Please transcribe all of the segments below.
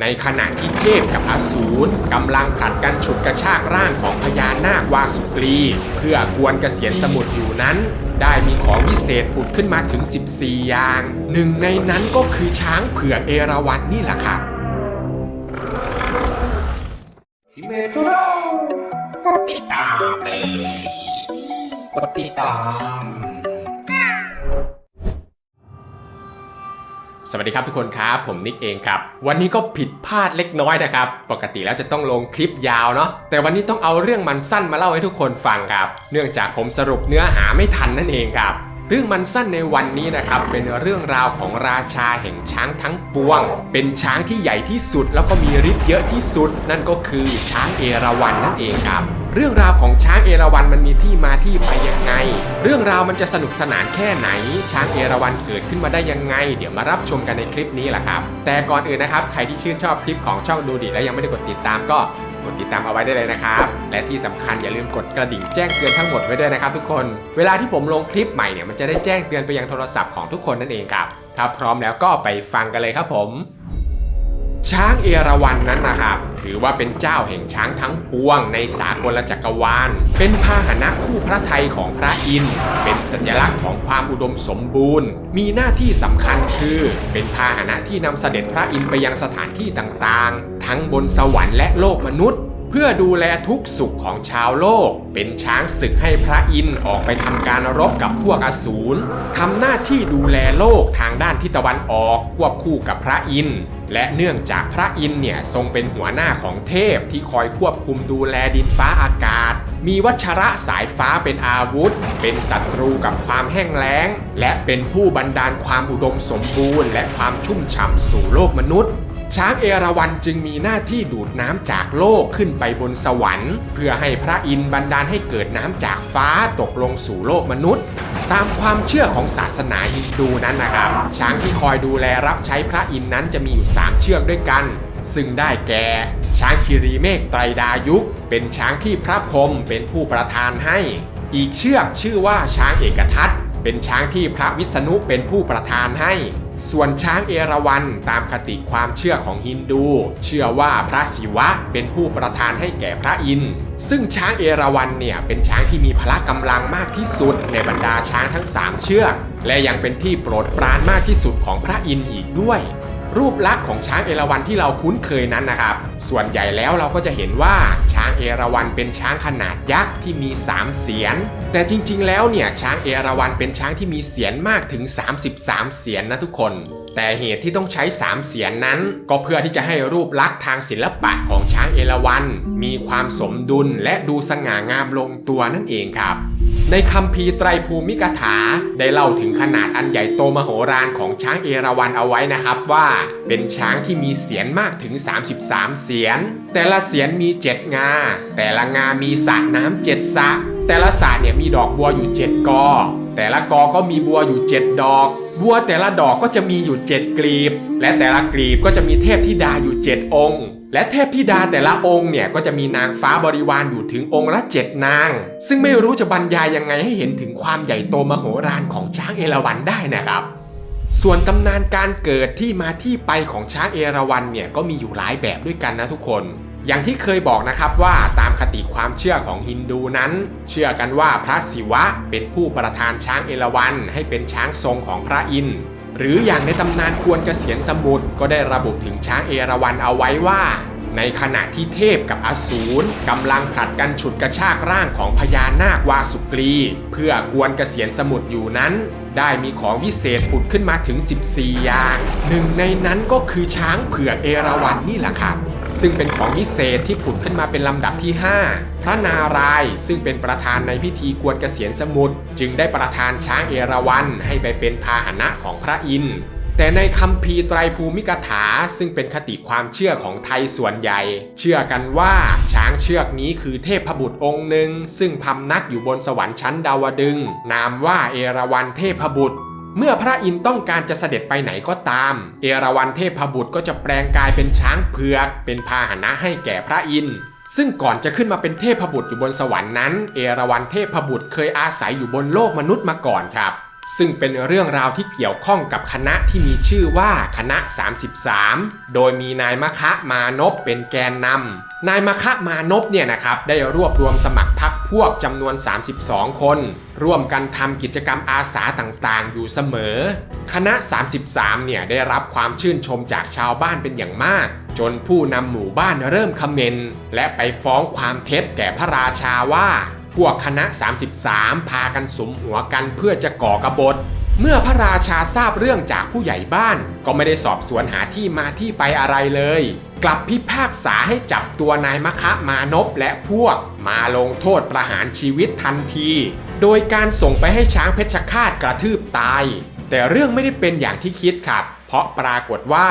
ในขณะที่เทพกับอสูรกำลังผลัดกันฉุดกระชากร่างของพญานาควาสุกรี เพื่อกวนเกษียณสมุทรอยู่นั้น ได้มีของวิเศษผุดขึ้นมาถึง 14 อย่าง หนึ่งในนั้นก็คือช้างเผือกเอราวัณนี่แหละครับเมโทรกดติดตามเลยกดติดตาม สวัสดีครับทุกคนครับ ผมนิกเองครับ วันนี้ก็ผิดพลาดเล็กน้อยนะครับ ปกติแล้วจะต้องลงคลิปยาวเนาะแต่วันนี้ต้องเอาเรื่องมันสั้นมาเล่าให้ทุกคนฟังครับ เนื่องจากผมสรุปเนื้อหาไม่ทันนั่นเองครับ เรื่องมันสั้นในวันนี้นะครับเป็นเรื่องราวของราชาแห่งช้างทั้งปวง เป็นช้างที่ใหญ่ที่สุดแล้วก็มีฤทธิ์เยอะที่สุด นั่นก็คือช้างเอราวัณนั่นเองครับ เรื่องราวของช้างเอราวัณมันมีที่มาที่ไปยังไง เรื่องราวมันจะสนุกสนานแค่ไหน ช้างเอราวัณเกิดขึ้นมาได้ยังไง เดี๋ยวมารับชมกันในคลิปนี้แหละครับ แต่ก่อนอื่นนะครับ ใครที่ชื่นชอบคลิปของช่องดูดีและยังไม่ได้กดติดตามก็กดติดตามเอาไว้ได้เลยนะครับ และที่สำคัญอย่าลืมกดกระดิ่งแจ้งเตือนทั้งหมดไว้ด้วยนะครับทุกคน เวลาที่ผมลงคลิปใหม่เนี่ยมันจะได้แจ้งเตือนไปยังโทรศัพท์ของทุกคนนั่นเองครับ ถ้าพร้อมแล้วก็ไปฟังกันเลยครับผม ช้างเอราวัณนนั้นนะครับ ถือว่าเป็นเจ้าแห่งช้างทั้งปวงในสากลจักรวาล เป็นพาหนะคู่พระไทยของพระอินทร์เป็นสัญลักษณ์ของความอุดมสมบูรณ์ มีหน้าที่สำคัญคือ เป็นพาหนะที่นำเสด็จพระอินทร์ไปยังสถานที่ต่างๆ ทั้งบนสวรรค์และโลกมนุษย์ เพื่อดูแลทุกสุขของชาวโลก เป็นช้างศึกให้พระอินทร์ออกไปทำการรบกับพวกอสูรทำหน้าที่ดูแลโลกทางด้านทิศตะวันออกควบคู่กับพระอินทร์และเนื่องจากพระอินทร์เนี่ยทรงเป็นหัวหน้าของเทพที่คอยควบคุมดูแลดินฟ้าอากาศ มีวัชระสายฟ้าเป็นอาวุธ เป็นศัตรูกับความแห้งแล้ง และเป็นผู้บันดาลความอุดมสมบูรณ์ และความชุ่มฉ่ำสู่โลกมนุษย์ ช้างเอราวัณจึงมีหน้าที่ดูดน้ำจากโลกขึ้นไปบนสวรรค์ เพื่อให้พระอินทร์บันดาลให้เกิดน้ำจากฟ้าตกลงสู่โลกมนุษย์ ตามความเชื่อของศาสนาฮินดูนั้นนะครับ ช้างที่คอยดูแลรับใช้พระอินทร์นั้นจะมีอยู่ 3 เชือกด้วยกัน ซึ่งได้แก่ ช้างคิรีเมฆไตรดายุคเป็นช้างที่พระพรหมเป็นผู้ประทานให้ อีกเชือกชื่อว่าช้างเอกทัตเป็นช้างที่พระวิษณุเป็นผู้ประทานให้ ส่วนช้างเอราวัณตามคติความเชื่อของฮินดู เชื่อว่าพระศิวะเป็นผู้ประทานให้แก่พระอินทร์ซึ่งช้างเอราวัณเนี่ยเป็นช้างที่มีพละกำลังมากที่สุดในบรรดาช้างทั้ง 3 เชือก และยังเป็นที่โปรดปรานมากที่สุดของพระอินทร์อีกด้วย รูปลักษณ์ของช้างเอราวัณที่เราคุ้นเคยนั้นนะครับ ส่วนใหญ่แล้วเราก็จะเห็นว่าช้างเอราวัณเป็นช้างขนาดยักษ์ที่มี 3 เสียน แต่จริง ๆ แล้วเนี่ยช้างเอราวัณเป็นช้างที่มีเสียนมากถึง 33 เสียนนะทุกคน แต่เหตุที่ต้องใช้ 3 เสียนนั้น ก็เพื่อที่จะให้รูปลักษณ์ทางศิลปะของช้างเอราวัณมีความสมดุลและดูสง่างามลงตัวนั่นเองครับ ในคัมภีไตรภูมิกถา ได้เล่าถึงขนาดอันใหญ่โตมโหฬารของช้างเอราวัณเอาไว้นะครับว่า เป็นช้างที่มีเสียนมากถึง 33 เสียน แต่ละเสียนมี 7 งา แต่ละงามีสระน้ำเจ็ดสระแต่ละสระเนี่ยมีดอกบัวอยู่ 7 กอ แต่ละกอก็มีบัวอยู่ 7 ดอกบัวแต่ละดอกก็จะมีอยู่ 7 กลีบ และแต่ละกลีบก็จะมีเทพธิดาอยู่ 7 องค์ และเทพธิดาแต่ละองค์เนี่ยก็จะมีนางฟ้าบริวารอยู่ถึงองค์ละเจ็ดนาง ซึ่งไม่รู้จะบรรยายยังไงให้เห็นถึงความใหญ่โตมโหฬารของช้างเอราวัณได้นะครับ ส่วนตำนานการเกิดที่มาที่ไปของช้างเอราวัณเนี่ยก็มีอยู่หลายแบบด้วยกันนะทุกคน อย่างที่เคยบอกนะครับว่าตามคติความเชื่อของฮินดูนั้น เชื่อกันว่าพระศิวะเป็นผู้ประทานช้างเอราวัณให้เป็นช้างทรงของพระอินทร์ หรืออย่างในตำนานกวนเกษียณสมุทรก็ได้ระบุถึงช้างเอราวันเอาไว้ว่า ในขณะที่เทพกับอสูรกำลังผลัดกันฉุดกระชากร่างของพญานาควาสุกรี เพื่อกวนเกษียณสมุทรอยู่นั้น ได้มีของวิเศษผุดขึ้นมาถึง 14 อย่างหนึ่งในนั้นก็คือช้างเผือกเอราวัณนนี่แหละครับซึ่งเป็นของวิเศษที่ผุดขึ้นมาเป็นลำดับที่ 5 พระนารายณ์ซึ่งเป็นประธานในพิธีกวนเกษียณสมุทรจึงได้ประทานช้างเอราวัณให้ไปเป็นพาหนะของพระอินทร์ แต่ในคัมภีร์ไตรภูมิกถาซึ่งเป็นคติความเชื่อของไทยส่วนใหญ่ เชื่อกันว่าช้างเชือกนี้คือเทพบุตรองค์หนึ่ง ซึ่งพำนักอยู่บนสวรรค์ชั้นดาวดึง นามว่าเอราวัณเทพบุตรเมื่อพระอินทร์ต้องการจะเสด็จไปไหนก็ตาม เอราวัณเทพบุตรก็จะแปลงกายเป็นช้างเผือก เป็นพาหนะให้แก่พระอินทร์ ซึ่งก่อนจะขึ้นมาเป็นเทพบุตรอยู่บนสวรรค์นั้น เอราวัณเทพบุตรเคยอาศัยอยู่บนโลกมนุษย์มาก่อนครับ ซึ่งเป็นเรื่องราวที่เกี่ยวข้องกับคณะที่มีชื่อว่าคณะ 33 โดยมีนายมะคะมานพเป็นแกนนำนายมะคะมานพเนี่ยนะครับได้รวบรวมสมัครพรรคพวกจำนวน 32 คน ร่วมกันทำกิจกรรมอาสาต่างๆ อยู่เสมอ คณะ 33 เนี่ยได้รับความชื่นชมจากชาวบ้านเป็นอย่างมาก จนผู้นำหมู่บ้านเริ่มคอมเมนต์และไปฟ้องความเท็จแก่พระราชาว่า พวกคณะ 33 พากันสมหัวกันเพื่อจะก่อกบฏเมื่อพระราชาทราบเรื่องจากผู้ใหญ่บ้าน ก็ไม่ได้สอบสวนหาที่มาที่ไปอะไรเลย กลับพิพากษาให้จับตัวนายมะคะมานพและพวกมาลงโทษประหารชีวิตทันที โดยการส่งไปให้ช้างเพชรฆาตกระทืบตาย แต่เรื่องไม่ได้เป็นอย่างที่คิดครับ เพราะปรากฏว่า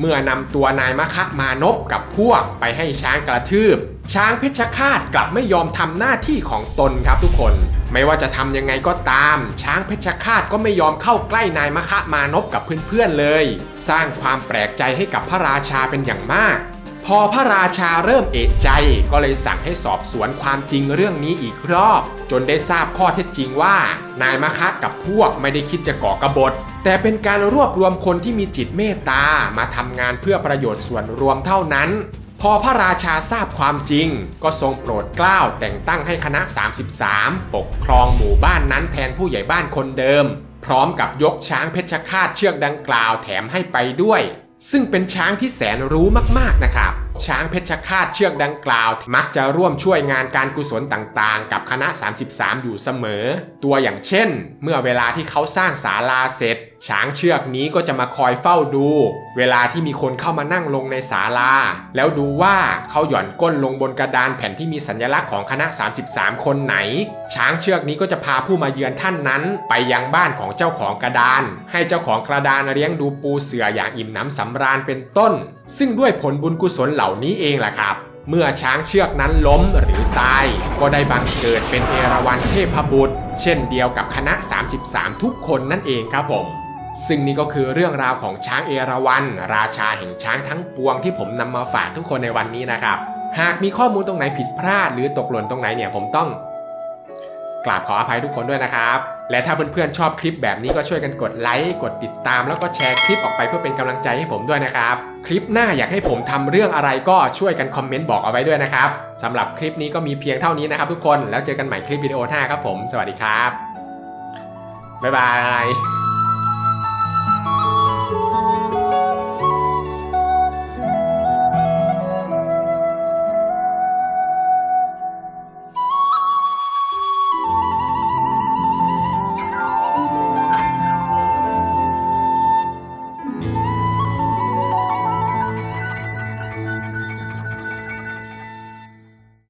เมื่อนำตัวนายมะคะมานพกับพวกไปให้ช้างกระทืบ ช้างเพชรฆาตกลับไม่ยอมทำหน้าที่ของตนครับทุกคน ไม่ว่าจะทำยังไงก็ตาม ช้างเพชรฆาตก็ไม่ยอมเข้าใกล้นายมะคะมานพกับเพื่อนๆเลย สร้างความแปลกใจให้กับพระราชาเป็นอย่างมากพอพระราชาเริ่มเอะใจก็เลยสั่งให้สอบสวนความจริงเรื่องนี้อีกรอบ จนได้ทราบข้อเท็จจริงว่า นายมะคะกับพวกไม่ได้คิดจะก่อกบฏ แต่เป็นการรวบรวมคนที่มีจิตเมตตามาทำงานเพื่อประโยชน์ส่วนรวมเท่านั้น พอพระราชาทราบความจริง ก็ทรงโปรดเกล้าแต่งตั้งให้คณะ 33 ปกครองหมู่บ้านนั้นแทนผู้ใหญ่บ้านคนเดิม พร้อมกับยกช้างเพชรฆาตเชือกดังกล่าวแถมให้ไปด้วย ซึ่งเป็นช้างที่แสนรู้มากๆนะครับช้างเพชรฆาตเชือกดังกล่าว มักจะร่วมช่วยงานการกุศลต่างๆ กับคณะ 33 อยู่เสมอ ตัวอย่างเช่น เมื่อเวลาที่เขาสร้างศาลาเสร็จ ช้างเชือกนี้ก็จะมาคอยเฝ้าดู เวลาที่มีคนเข้ามานั่งลงในศาลา แล้วดูว่าเขาหย่อนก้นลงบนกระดานแผ่นที่มีสัญลักษณ์ของคณะ 33 คนไหน ช้างเชือกนี้ก็จะพาผู้มาเยือนท่านนั้น ไปยังบ้านของเจ้าของกระดาน ให้เจ้าของกระดานเลี้ยงดูปูเสืออย่างอิ่มหน้ำสำราญเป็นต้น ซึ่งด้วยผลบุญกุศลเหล่านี้เองแหละครับเมื่อช้างเชือกนั้นล้มหรือตาย ก็ได้บังเกิดเป็นเอราวัณเทพบุตร เช่นเดียวกับคณะ 33 ทุกคนนั่นเองครับผม ซึ่งนี่ก็คือเรื่องราวของช้างเอราวัณราชาแห่งช้างทั้งปวงที่ผมนำมาฝากทุกคนในวันนี้นะครับ หากมีข้อมูลตรงไหนผิดพลาด หรือตกหล่นตรงไหนเนี่ยผมต้อง กราบขออภัยทุกคนด้วยนะครับ และถ้าเพื่อนๆชอบคลิปแบบนี้ก็ช่วยกันกดไลค์กดติดตาม แล้วก็แชร์คลิปออกไปเพื่อเป็นกำลังใจให้ผมด้วยนะครับ คลิปหน้าอยากให้ผมทำเรื่องอะไรก็ช่วยกันคอมเมนต์บอกเอาไว้ด้วยนะครับสำหรับคลิปนี้ก็มีเพียงเท่านี้นะครับ ทุกคนแล้วเจอกันใหม่คลิปวิดีโอหน้าครับผม สวัสดีครับบ๊ายบาย